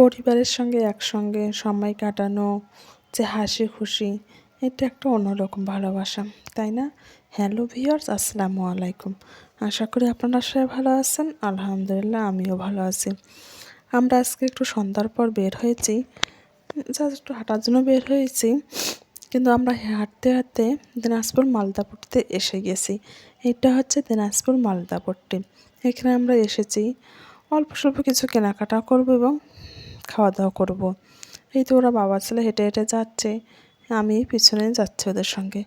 পরিবারের সঙ্গে একসঙ্গে সময় কাটানো, যে হাসি খুশি, এটা একটা অন্যরকম ভালোবাসা, তাই না? হ্যালো ভিউয়ার্স আসসালামু আলাইকুম। আশা করি আপনারা সবাই ভালো আছেন। আলহামদুলিল্লাহ, আমিও ভালো আছি। আমরা আজকে একটু সন্ধ্যার পর বের হয়েছি। জাস্ট একটু হাঁটার জন্য বের হয়েছি। কিন্তু আমরা হাঁটতে হাঁটতে দিনাজপুর মালদাপট্টিতে এসে গেছি। এটা হচ্ছে দিনাজপুর মালদাপট্টি এখানে আমরা এসেছি। অল্প স্বল্প কিছু কেনাকাটা করব এবং খাওয়া দাওয়া করব। এই তো ওরা বাবা ছেলে হেঁটে হেঁটে যাচ্ছে। আমি পিছনে যাচ্ছি ওদের সঙ্গে।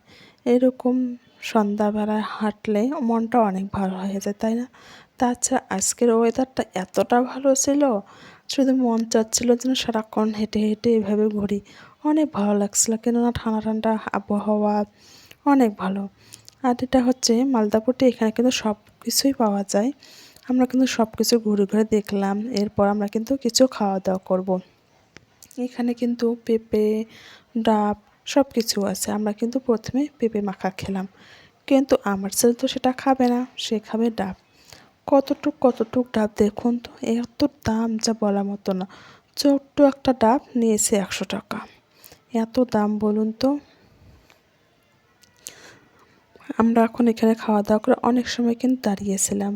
এরকম সন্ধ্যাবেলায় হাঁটলে মনটা অনেক ভালো হয়ে যায়, তাই না? তাছাড়া আজকের ওয়েদারটা এতটা ভালো ছিল, শুধু মন চাচ্ছিল যেন সারাক্ষণ হেঁটে হেঁটে এভাবে ঘুরি। অনেক ভালো লাগছিল, কেননা ঠান্ডা ঠান্ডা আবহাওয়া অনেক ভালো। আর এটা হচ্ছে মালদাপুরটি এখানে কিন্তু সব কিছুই পাওয়া যায়। আমরা কিন্তু সব কিছু ঘুরে ঘুরে দেখলাম, এরপর আমরা কিন্তু কিছু খাওয়া দাওয়া করব। এখানে কিন্তু পেঁপে, ডাব সব কিছু আছে, আমরা কিন্তু প্রথমে পেঁপে মাখা খেলাম। কিন্তু আমার ছেলে তো সেটা খাবে না, সে খাবে ডাব। কতটুক কতটুক ডাব দেখুন তো, এত দাম যা বলার মতো না। ছোট্ট একটা ডাব নিয়েছে একশো টাকা। এত দাম বলুন তো। আমরা এখন এখানে খাওয়া দাওয়া করে অনেক সময় কিন্তু দাঁড়িয়েছিলাম।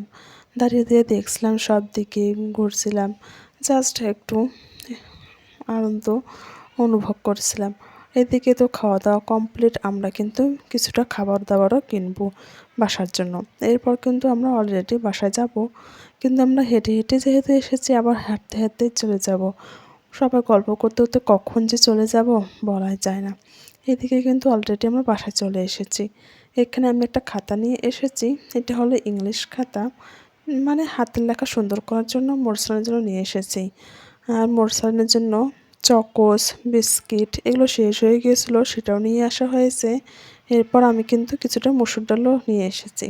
দাঁড়িয়ে দিয়ে দেখছিলাম সব দিকে ঘুরছিলাম। জাস্ট একটু আনন্দ অনুভব করছিলাম। এদিকে তো খাওয়া দাওয়া কমপ্লিট আমরা কিন্তু কিছুটা খাবার দাবারও কিনবো বাসার জন্য। এরপর কিন্তু আমরা অলরেডি বাসায় যাব। কিন্তু আমরা হেঁটে হেঁটে যেহেতু এসেছি, আবার হাঁটতে হাঁটতে চলে যাব। সবাই গল্প করতে করতে কখন যে চলে যাব বলাই যায় না। এদিকে কিন্তু অলরেডি আমরা বাসায় চলে এসেছি। এখানে আমি একটা খাতা নিয়ে এসেছি। এটা হলো ইংলিশ খাতা। মানে হাতের লেখা সুন্দর করার জন্য মোরসানের জন্য নিয়ে এসেছি। আর মোরসানের জন্য চকোস, বিস্কিট এগুলো শেষ হয়ে গিয়েছিল, সেটাও নিয়ে আসা হয়েছে। এরপর আমি কিন্তু কিছুটা মসুর ডালও নিয়ে এসেছি।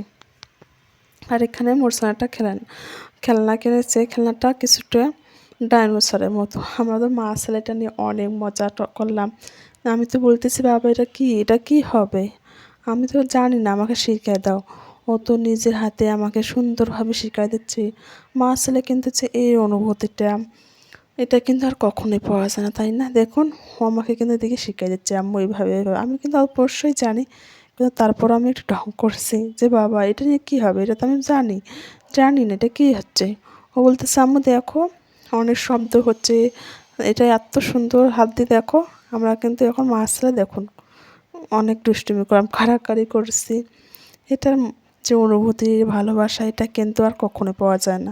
আর এখানে মোরসানাটা খেলেন, খেলনা কিনেছে খেলনাটা কিছুটা ডাইনোসরের মতো। আমরা তো মা ছেলেটা নিয়ে অনেক মজা করলাম। আমি তো বলতেছি, বাবা, এটা কি? এটা কি হবে? আমি তো জানি না, আমাকে শিখিয়ে দাও। ও তো নিজের হাতে আমাকে সুন্দরভাবে শিখাই দিচ্ছে। মা ছেলে কিন্তু হচ্ছে এই অনুভূতিটা। এটা কিন্তু আর কখনোই পাওয়া যায় না, তাই না? দেখুন, ও আমাকে কিন্তু দেখে শিখিয়ে দিচ্ছে, আম্মু এইভাবে আমি কিন্তু অবশ্যই জানি, কিন্তু তারপর আমি একটু ঢং করছি যে, বাবা, এটা নিয়ে কী হবে? এটা তো আমি জানি জানি না, এটা কী হচ্ছে? ও বলতেছে, আম্মু, দেখো, অনেক শব্দ হচ্ছে, এটা এত সুন্দর হাত দিয়ে দেখো, আমরা কিন্তু এখন মাছ দেখুন, অনেক দুষ্টুমি করলাম কাড়াকাড়ি করছি। এটার যে অনুভূতি ভালোবাসা, এটা কিন্তু আর কখনো পাওয়া যায় না।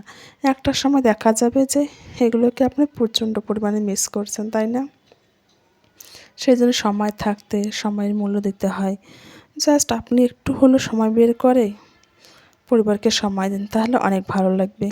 একটা সময় দেখা যাবে যে এগুলোকে আপনি প্রচণ্ড পরিমাণে মিস করছেন, তাই না? সেই জন্য সময় থাকতে, সময়ের মূল্য দিতে হয়। জাস্ট আপনি একটু হলেও সময় বের করে, পরিবারকে সময় দিন, তাহলে অনেক ভালো লাগবে।